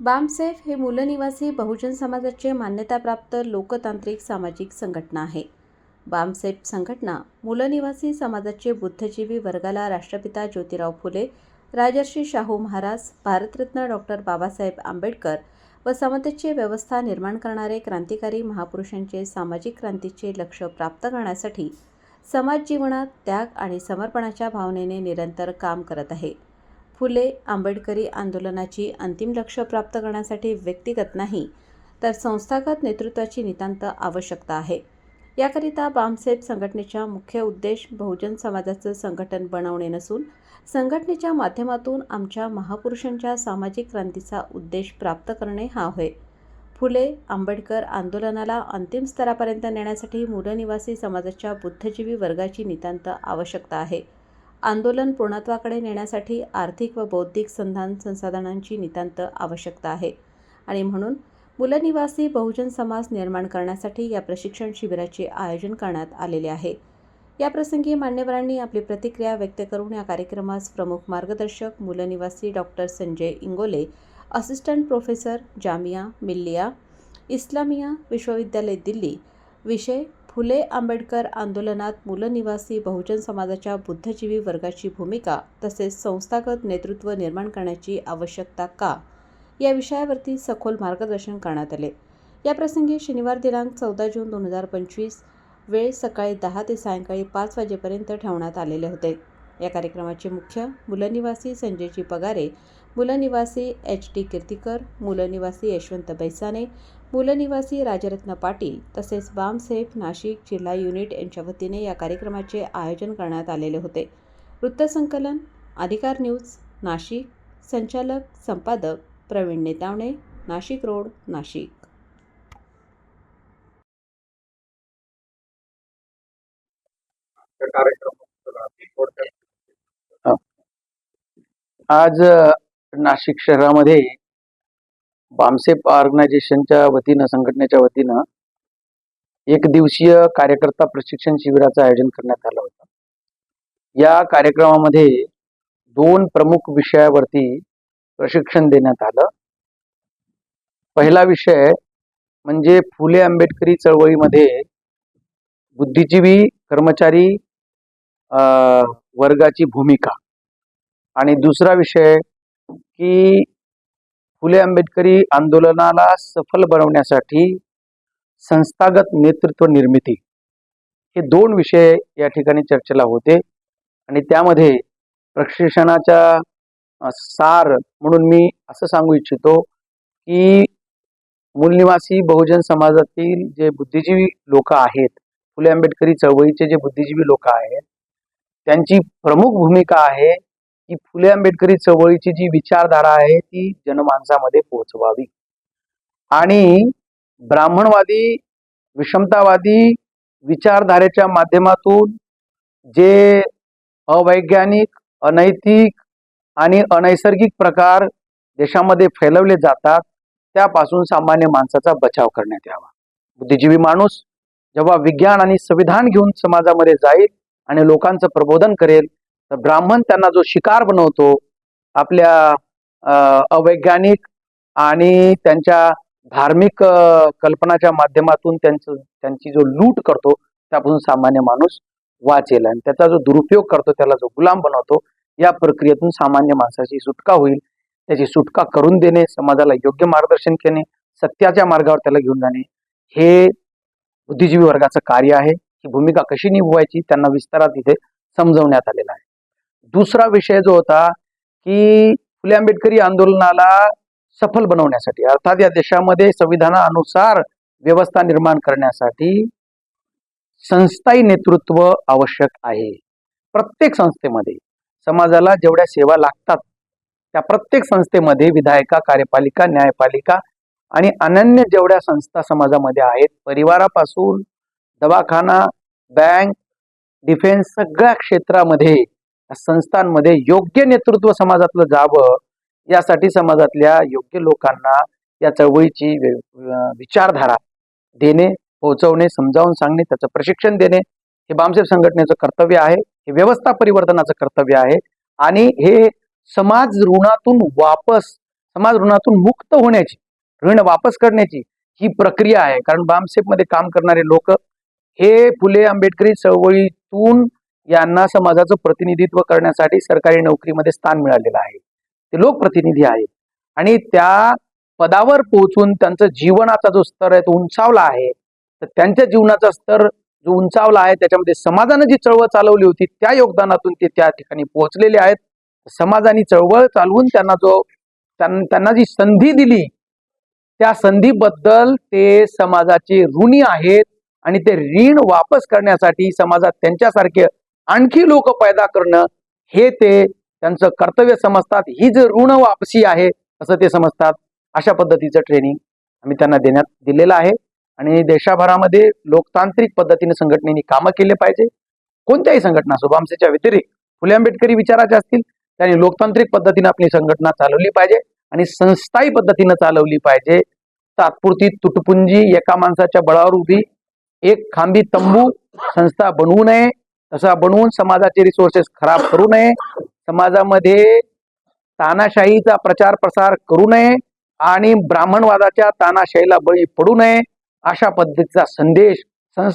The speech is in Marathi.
बामसेफ हे मूलनिवासी बहुजन समाजाचे मान्यताप्राप्त लोकतांत्रिक सामाजिक संघटना आहे. बामसेफ संघटना मूलनिवासी समाजाचे बुद्धजीवी वर्गाला राष्ट्रपिता ज्योतिराव फुले राजर्षी शाहू महाराज भारतरत्न डॉक्टर बाबासाहेब आंबेडकर व समतेची व्यवस्था निर्माण करणारे क्रांतिकारी महापुरुषांचे सामाजिक क्रांतीचे लक्ष प्राप्त करण्यासाठी समाज जीवनात त्याग आणि समर्पणाच्या भावनेने निरंतर काम करत आहे. फुले आंबेडकरी आंदोलनाची अंतिम लक्ष प्राप्त करण्यासाठी व्यक्तिगत नाही तर संस्थागत नेतृत्वाची नितांत आवश्यकता आहे. याकरिता बामसेफ संघटनेचा मुख्य उद्देश बहुजन समाजाचं संघटन बनवणे नसून संघटनेच्या माध्यमातून आमच्या महापुरुषांच्या सामाजिक क्रांतीचा उद्देश प्राप्त करणे हा होय. फुले आंबेडकर आंदोलनाला अंतिम स्तरापर्यंत नेण्यासाठी मूलनिवासी समाजाच्या बुद्धजीवी वर्गाची नितांत आवश्यकता आहे. आंदोलन पूर्णत्वाकडे नेण्यासाठी आर्थिक व बौद्धिक संधान संसाधनांची नितांत आवश्यकता आहे. आणि म्हणून मूलनिवासी बहुजन समाज निर्माण करण्यासाठी या प्रशिक्षण शिबिराचे आयोजन करण्यात आलेले आहे. या प्रसंगी मान्यवरांनी आपली प्रतिक्रिया व्यक्त करून या कार्यक्रमास प्रमुख मार्गदर्शक मूलनिवासी doctor Sanjay Ingole assistant professor Jamia Millia Islamia विश्वविद्यालय दिल्ली विषय फुले आंबेडकर आंदोलनात मूलनिवासी बहुजन समाजाच्या बुद्धजीवी वर्गाची भूमिका तसेच संस्थागत नेतृत्व निर्माण करण्याची आवश्यकता का? या विषयावरती सखोल मार्गदर्शन करण्यात आले. या प्रसंगी शनिवार दिनांक चौदा जून दोन हजार पंचवीस वेळ सकाळी दहा ते सायंकाळी पाच वाजेपर्यंत ठेवण्यात आलेले होते. या कार्यक्रमाचे मुख्य मूलनिवासी संजयजी पगारे मूलनिवासी एच टी कीर्तीकर मूलनिवासी यशवंत बैसाने मूलनिवासी राजरत्न पाटील तसेच बामसेफ नाशिक जिल्हा युनिट यांच्या वतीने या कार्यक्रमाचे आयोजन करण्यात आलेले होते. वृत्तसंकलन अधिकार न्यूज नाशिक. संचालक संपादक प्रवीण नेतावणे नाशिक रोड नाशिक. आज नाशिक शहरामध्ये बामसेप ऑर्गनायझेशनच्या वतीनं संघटनेच्या वतीनं एक दिवसीय कार्यकर्ता प्रशिक्षण शिबिराचं आयोजन करण्यात आलं होतं. या कार्यक्रमामध्ये दोन प्रमुख विषयावरती प्रशिक्षण देण्यात आलं. पहिला विषय म्हणजे फुले आंबेडकरी चळवळीमध्ये बुद्धिजीवी कर्मचारी वर्गाची भूमिका. आणि दुसरा विषय की फुले आंबेडकरी आंदोलनाला सफल बनवण्यासाठी संस्थागत नेतृत्व निर्मिती हे दोन विषय या ठिकाणी चर्चेला होते. आणि त्यामध्ये प्रशिक्षणाच्या सार म्हणून मी असं सांगू इच्छितो की मूलनिवासी बहुजन समाजातील जे बुद्धिजीवी लोक आहेत फुले आंबेडकरी चळवळीचे जे बुद्धिजीवी लोक आहेत त्यांची प्रमुख भूमिका आहे की फुले आंबेडकरी चळवळीची जी विचारधारा आहे ती जनमानसामध्ये पोहोचवावी. आणि ब्राह्मणवादी विषमतावादी विचारधारेच्या माध्यमातून जे अवैज्ञानिक अनैतिक आणि अनैसर्गिक प्रकार देशामध्ये फैलवले जातात त्यापासून सामान्य माणसाचा बचाव करण्यात यावा. बुद्धिजीवी माणूस जेव्हा विज्ञान आणि संविधान घेऊन समाजामध्ये जाईल आणि लोकांचं प्रबोधन करेल तर ब्राह्मण त्यांना जो शिकार बनवतो आपल्या अवैज्ञानिक आणि त्यांच्या धार्मिक कल्पनाच्या माध्यमातून त्यांचं त्यांची जो लूट करतो त्यापासून सामान्य माणूस वाचेल आणि त्याचा जो दुरुपयोग करतो त्याला जो गुलाम बनवतो या प्रक्रियेतून सामान्य माणसाची सुटका होईल. त्याची सुटका करून देणे समाजाला योग्य मार्गदर्शन करणे सत्याच्या मार्गावर त्याला घेऊन जाणे हे बुद्धिजीवी वर्गाचं कार्य आहे. ही भूमिका कशी निभवायची त्यांना विस्तारात इथे समजवण्यात आलेला आहे. दुसरा विषय जो होता की फुले आंबेडकरी आंदोलनाला सफल बनवण्यासाठी अर्थात या देशामध्ये संविधानानुसार व्यवस्था निर्माण करण्यासाठी संस्थायी नेतृत्व आवश्यक आहे. प्रत्येक संस्थेमध्ये समाजाला जेवढ्या सेवा लागतात त्या प्रत्येक संस्थेमध्ये विधायिका कार्यपालिका न्यायपालिका आणि अनन्य जेवढ्या संस्था समाजामध्ये आहेत परिवारापासून दवाखाना बँक डिफेन्स सगळ्या क्षेत्रामध्ये संस्थांमध्ये योग्य नेतृत्व समाजातलं जावं यासाठी समाजातल्या योग्य लोकांना या चळवळीची विचारधारा देणे पोहोचवणे समजावून सांगणे त्याचं प्रशिक्षण देणे हे बामसेफ संघटनेचं कर्तव्य आहे हे व्यवस्था परिवर्तनाचं कर्तव्य आहे आणि हे समाज ऋणातून वापस समाज ऋणातून मुक्त होण्याची ऋण वापस करण्याची ही प्रक्रिया आहे. कारण बामसेफमध्ये काम करणारे लोक हे फुले आंबेडकरी चळवळीतून यांना समाजाचं प्रतिनिधित्व करण्यासाठी सरकारी नोकरीमध्ये स्थान मिळालेलं आहे. ते लोकप्रतिनिधी आहेत. आणि त्या पदावर पोहोचून त्यांचं जीवनाचा जो स्तर आहे तो उंचावला आहे. तर त्यांच्या जीवनाचा स्तर जो उंचावला आहे त्याच्यामध्ये समाजानं जी चळवळ चालवली होती त्या योगदानातून ते त्या ठिकाणी पोहोचलेले आहेत. समाजाने चळवळ चालवून त्यांना जो त्यां- त्यांना जी संधी दिली त्या संधीबद्दल ते समाजाचे ऋणी आहेत. आणि ते ऋण वापस करण्यासाठी समाजात त्यांच्यासारखे आणखी लोक पैदा करणं हे ते त्यांचं कर्तव्य समजतात. ही जे ऋण वापसी आहे असं ते समजतात. अशा पद्धतीचं ट्रेनिंग आम्ही त्यांना देण्यात दिलेलं आहे. आणि देशाभरामध्ये लोकतांत्रिक पद्धतीने संघटनेने कामं केले पाहिजे. कोणत्याही संघटना सुभामसेच्या व्यतिरिक्त फुले आंबेडकरी विचाराच्या असतील त्यांनी लोकतांत्रिक पद्धतीने आपली संघटना चालवली पाहिजे आणि संस्थाई पद्धतीनं चालवली पाहिजे. तात्पुरती तुटपुंजी एका माणसाच्या बळावर उभी एक खांबी तंबू संस्था बनवू नये. असा बनवून समाजाचे रिसोर्सेस खराब करू नये. समाजामध्ये तानाशाहीचा प्रचार प्रसार करू नये आणि ब्राह्मणवादाच्या तानाशाहीला बळी पडू नये अशा पद्धतीचा संदेश